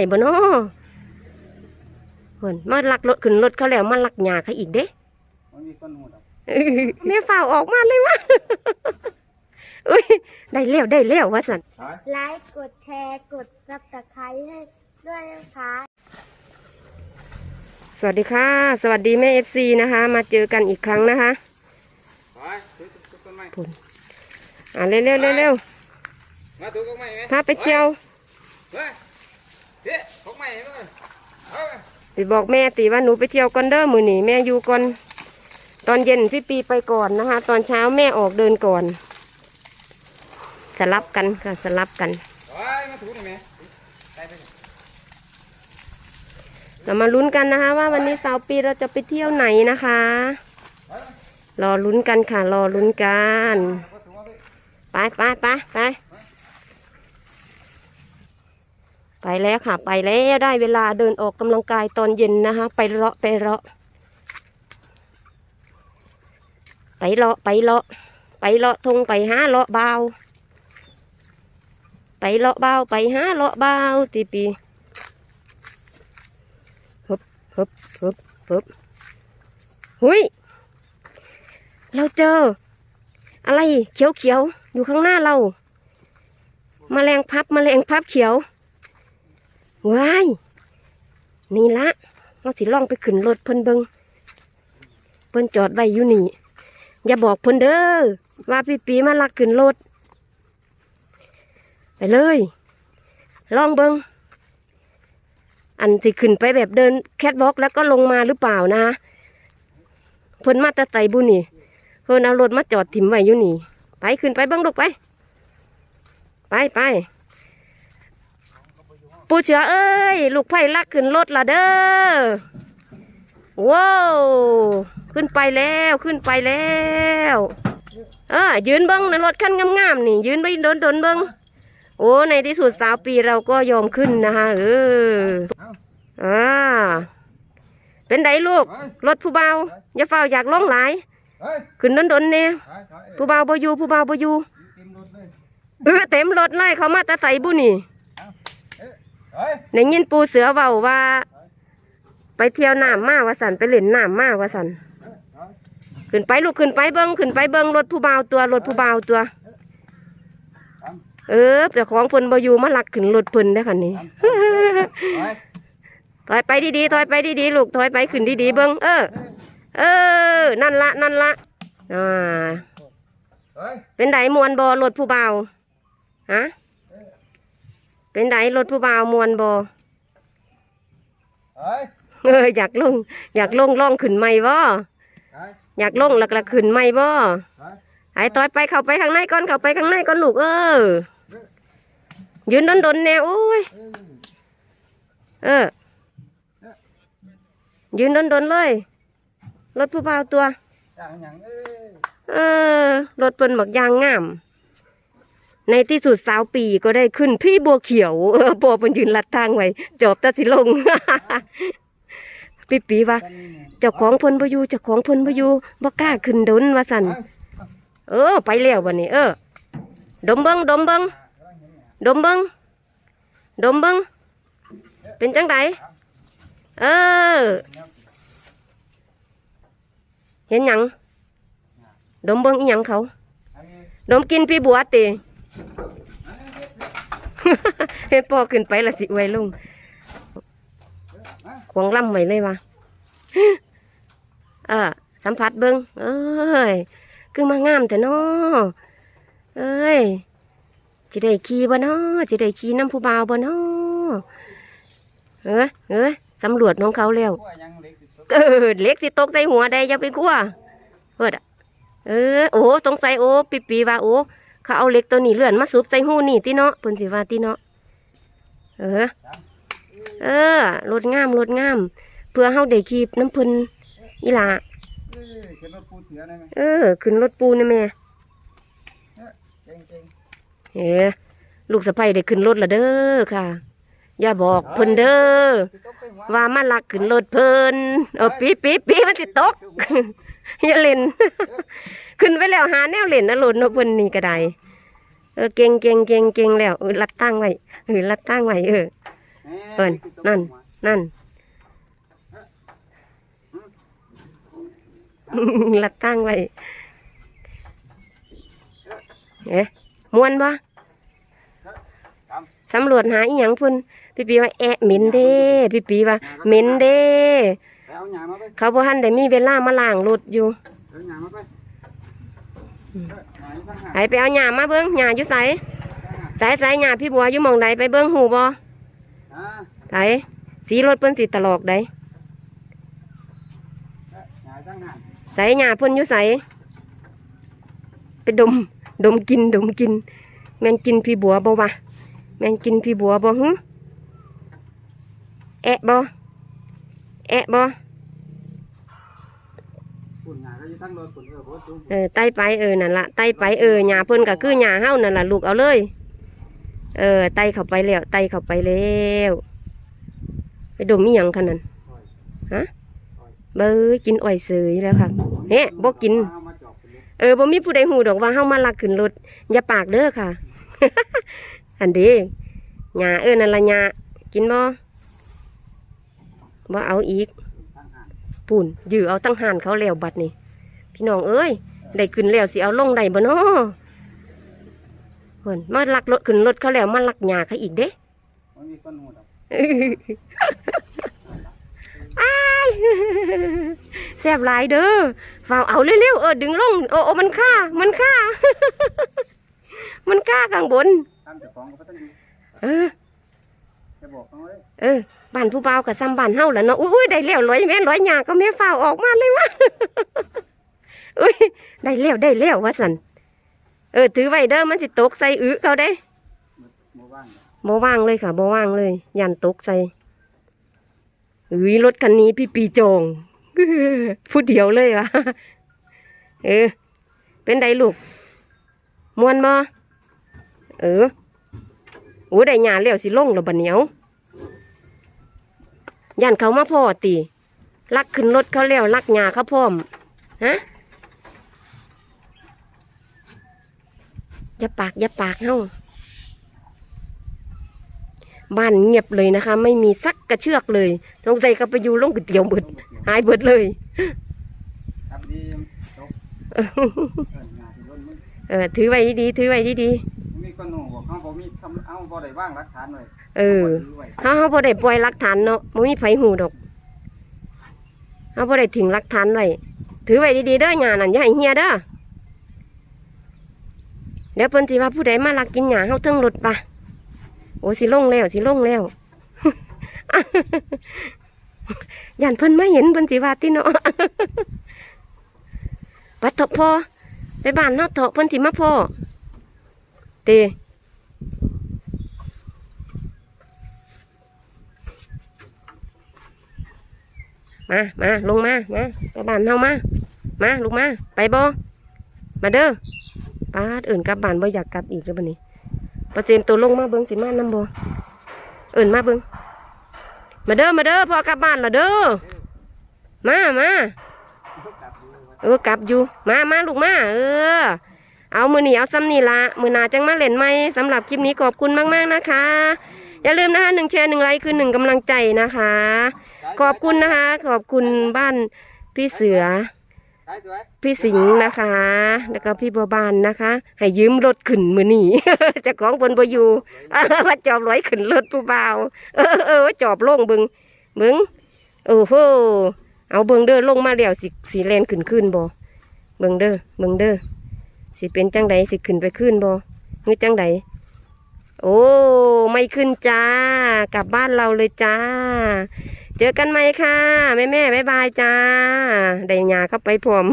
ว้บ่เนาะเพิ่นมาลักรถขึ้นรถเขาแล้วมาลักหญ้าเขาอีกเด้มันมีคนหูดอกเออแม่ฝ่าวออกมาเลยวะอุ้ยได้แล้วได้แล้วว่าสันหายไลค์กดแชร์กดซับสไครต์ให้ด้วยนะคะสวัสดีค่ะ สวัสดีแม่เอฟซีนะคะ มาเจอกันอีกครั้งนะคะหายถือต้นไม้อ่าเร็วเร็วเร็วเร็วมาถือต้นไม้ไหมพาไปเที่ยว เฮ้ยเฮ้ยต้นไม้เห็นไหมเอาติบอกแม่ติว่าหนูไปเที่ยวก่อนเด้อมือหนีแม่อยู่ก่อนตอนเย็นพี่ปีไปก่อนนะคะ ตอนเช้าแม่ออกเดินก่อน สลับกันค่ะสลับกันเฮ้ยมาถือหน่อยไหมไปไปเรามาลุ้นกันนะคะ ว่าวันนี้สาวปีเราจะไปเที่ยวไหนนะคะ รอลุ้นกันค่ะ รอลุ้นกันมาถือมาไปไปไปไป ไปแล้วค่ะ ไปแล้วได้เวลาเดินออกกำลังกายตอนเย็นนะคะ ไปเลาะไปเลาะ ไปเลาะไปเลาะ ไปเลาะทงไปหาเลาะเบาไปเลาะเบาไปหาเลาะเบาตีปีฮึบฮึบฮึบฮึบหุยเราเจอ อะไรเขียวเขียวอยู่ข้างหน้าเรา แมลงพับแมลงพับเขียว ว้ายนี่ละเราสิล่องไปขึ้นรถเพิ่นเบิงเพิ่นจอดไว้อยู่นี่ อย่าบอกเพิ่นเด้อว่าพี่ปีมาลักขึ้นรถไปเลยลองเบิงอันสิขึ้นไปแบบเดินแคทวอล์กแล้วก็ลงมาหรือเปล่านะเพิ่นมาแต่ไตบุนี่เพิ่นเอารถมาจอดถิ่มไว้อยู่นี่ ไปขึ้นไปเบิ้งลูกไป ไปไป ปูเชือเอ้ย ลูกไผ่ลักขึ้นรถละเด้อว้าวขึ้นไปแล้วขึ้นไปแล้ว เออยืนเบิ้งในรถคันงามๆนี่ ยืนไปโดนโดนๆเบิ้งโอ้ในที่สุดสาวปีเราก็ยอมขึ้นนะคะเอออ่าเป็นไดลูกเฮ้ยรถผู้เบาอย่าเฝ้าอยากลงหลายเฮ้ยขึ้นดนๆเนี่ยหายหายผู้บ่าวบ่อยู่ผู้บ่าวบ่อยู่เต็มรถเลยเออเต็มรถเลยเขามาแตะไตบุนี่ เฮ้ยได้ยินปูเสือเว้าว่า ไปเที่ยวน้ำมาว่าสันไปเล่นน้ำมาว่าสันขึ้นไปลูกขึ้นไปเบิ้งขึ้นไปเบิ้งรถผู้บ่าวตัวรถผู้บ่าวตัว เออแต่ของเพิ่นบ่อยู่มาลักขึ้นรถเพิ่นได้อคันนี้เฮ้ยถอยไปดีๆถอยไปดีๆลูกถอยไปขึ้นดีๆเบิ้งเออ เออ นั่นละนั่นละอ่าเฮ้ยเป็นไดมวนบอรถผู้บ่าวฮะ เป็นไดรถผู้บ่าวมวนบอเฮ้ยเอออยากลง อยากลงล่องขึ้นไม่บ่เฮ้ยอยากลงหลักๆขึ้นไม่บ่เฮ้ยไอ้ต่อยไปเข้าไปข้างในก่อนเข้าไปข้างในก่อนลูกเออยืนดนๆแน่โอ้ยเออ ยืนดนๆเลยรถผู้บ่าวตัวอย่างอย่างเอ้ยเออรถเปิ้นบักยางงาม ในที่สุดสาวปีก็ได้ขึ้น พี่บัวเขียวเออบัวปนยืนลัดทางไว้จอบตาสิลง ปีปีว่ากันนี่เจ้าของเพิ่นบ่อยู่เจ้าของเพิ่นบ่อยู่บ่กล้าขึ้นดนว่าซั่นเออ ไปแล้วบัดนี้ เออ ดมเบิ่งดมเบิ่งดมเบิ่งดมเบิ่งเป็นจังไดเออ เห็นหยังดมเบิ่งอีหยังเขา ดมกินพี่บัวติ เฮ้ยพ่อขึ้นไปละสิอวยลงขวางล่ำไว้เลยวะเออสัมผัสเบิงเอ้ย คือมางามแต่นอเอ้ยจะได้ขี่บ่นอจะได้ขี่น้ำผู้บ่าวบ่นอเออเออสำรวจของเขาแล้วพวกยังเล็กที่สุดเออเหล็กที่ตกใส่หัวได้อย่าไปกลัวเพิดอะเออโอ้ตรงใส่โอ้ปีปีว่าโอ้ เขาเอาเล็กตัวนี้เลื่อนมาซุบใส่หูนี่ติเนาะเพิ่นสิว่าติเนาะเออ เออรถงามรถงาม เพื่อเฮาได้ขี่น้ำเพิ่นอีหล่าเอ้ยขึ้นรถปูเสือได้ไหมเออ ขึ้นรถปูนะแม่เก่งเก่งเออลูกสะใภ้ได้ขึ้นรถละเด้อค่ะ อย่าบอกเพิ่นเด้อว่ามาลักขึ้นรถเพิ่นเออปีปีปีมันสิตกอย่าเล่น ขึ้นไปแล้วหาแนวเล่นนะหล่นเนาะเพิ่นนี่ก็ได้เออเก่งเก่งเก่งเก่งแล้วเออรัดตั้งไว้เออรัดตั้งไว้เออเอินนั่นนั่นลัดตั้งไว้เอ๊ะมวนบ่สำรวจหาอีหยังพุ่นพี่ปีว่าแอะเหม็นเด้พี่ปีว่าเหม็นเด้เอาหยามาไปเขาบ่ทันได้มีเวลามาล้างรถอยู่เอาหยามา ไปเออหยาอยู่ข้างหน้าไปเอาหญ้ามาเบิ่งหญ้าอยู่ไสไสไสหญ้าพี่บัวอยู่มองใดไปเบิ่งหูบ่อ่าไสสีรถเพิ่นสิตลอกใดเออหยาข้างหน้าไสหญ้าเพิ่นอยู่ไสไปดมดมกินดมกิน แมนกินพี่บัวบ่วะแมนกินพี่บัวบ่หึแอะบ่แอะบ่ ฝุ่นหยาก็อยู่ทั้งรถฝุ่นเออโบจุ่มเออไต่ไปเออนั่นละไต่ไปเออหญ้าเพิ่นก็คือหญ้าเฮานั่นล่ะลูกเอาเลย เออ ไต่เข้าไปแล้ว ไต่เข้าไปแล้วไปดมอีหยังคันนั้นฮะเบ้อกินอ้อยเสยแล้วค่ะเฮ้บ่กิน เออบ่มีผู้ใดหูดอกว่าเฮามาลักขึ้นรถอย่าปากเด้อค่ะ อันเดีหญ้าเออนั่นละหญ้ากินบ่บ่เอาอีก ปุ่นยื้อเอาตั้งหานเขาแล้วบัดนี่พี่น้องเอ้ยได้ขึ้นแล้วสิเอาลงได้บ่น้อเพิ่นมาลักรถขึ้นรถเขาแล้วมาลักหญ้าเขาอีกเด้มันมีคนหูดอกอ้ายแซ่บหลายเด้อฝ้าวเอาเร็วๆเออดึงลงโอ้โอ้มันค่า มันค่า มันค่าข้างบนตามเจ้าของก็บ่ต้องดีเออจะ บอกเขาไว้เออบ้านผู้บ่าวกับซ้ำบ้านเฮาแหล้วเนาะอุ้ยได้แล้วร้อยแม่นร้อยหยาก็แม่ฝ้าวออกมาเลยวะอุ้ยได้แล้วได้แล้วว่าสันเออถือไว้เด้อมันสิตกใส่อื้อเขาได้หมู่บ้านเนี่ยบ่ว่างเลยค่ะบ่ว่างเลย ยันตกใส่อุ้ยรถคันนี้พี่ปีจองผู้เดียวเลยวะเออ เป็นไดลูกมวนบ่เออโอ้ได้หยาแล้วสิลงแล้วบัดเหนียว ยันเขามาพ่อตีลักขึ้นรถเขาแล้วลักหยาเขาพร้อมฮะอย่าปากอย่าปากเฮาบ้านเงียบเลยนะคะ ไม่มีสักกระเชือกเลยสงสัยเขาไปอยู่ลงก๋วยเตี๋ยวเบิดหายเบิดเลยครับดีจบเออหยาที่รถมึงเออถือไว้ดีๆถือไว้ดีมีคนหูบอกเขาบ่มีทำเอาบ่ได้ว่างหลักฐานไว้ๆ เออเขาเขาบ่ได้ปล่อยหลักฐานเนาะไม่มีไผหูดอกเขาบ่ได้ถึงหลักฐานไว้ถือไว้ดีๆเด้อหญ้านั่นอย่าให้เฮียเด้อเดี๋ยวเพิ่นสิว่าผู้ใดมาลักกินหญ้าเฮาเทิงรถปะโอ้สิลงแล้วสิลงแล้วย่านเพิ่นมาเห็นเพิ่นสิว่าติเนาะปัดเถอะพอไปบ้านเฮาเถอะเพิ่นสิมาพ่อเต มามาลงมามาไปบ้านเฮามามาลูกมาไปบ่มาเด้อป้าเอิ่นกลับบ้านบ่อยากกลับอีกแล้วบัดนี้ประเจมตัวลงมาเบิ่งสิมานำบ่เอิ่นมาเบิ่งมาเด้อมาเด้อพอกลับบ้านและเด้อมามาเออกลับอยู่มามาลูกมาเออ เอามือนี้เอาซ้ำนี่ละมือหนาจังมาเล่นไหมสำหรับคลิปนี้ขอบคุณมากๆนะคะ อย่าลืมนะคะหนึ่งแชร์หนึ่งไลค์คือหนึ่งกำลังใจนะคะ ขอบคุณนะคะ ขอบคุณบ้านพี่เสือ พี่สิงห์นะคะ แล้วก็พี่บัวบานนะคะ ให้ยืมรถขึ้นมือหนีจะของบนบอยู่ว่าจอบร้อยขึ้นรถผู้บ่าวเออเออจอบลงบิงบิงโอ้โหเอาเบิงเด้อลงมาแล้วสิสีแลนขึ้นขึ้นบ่เบิงเด้อเบิงเด้อสิเป็นจังใดสิขึ้นไปขึ้นบ่นี่จังใดโอ้ ไม่ขึ้นจ้า กลับบ้านเราเลยจ้า เจอกันไหมค่ะ แม่แม่บายบายจ้า ได้ยาเข้าไปพร้อม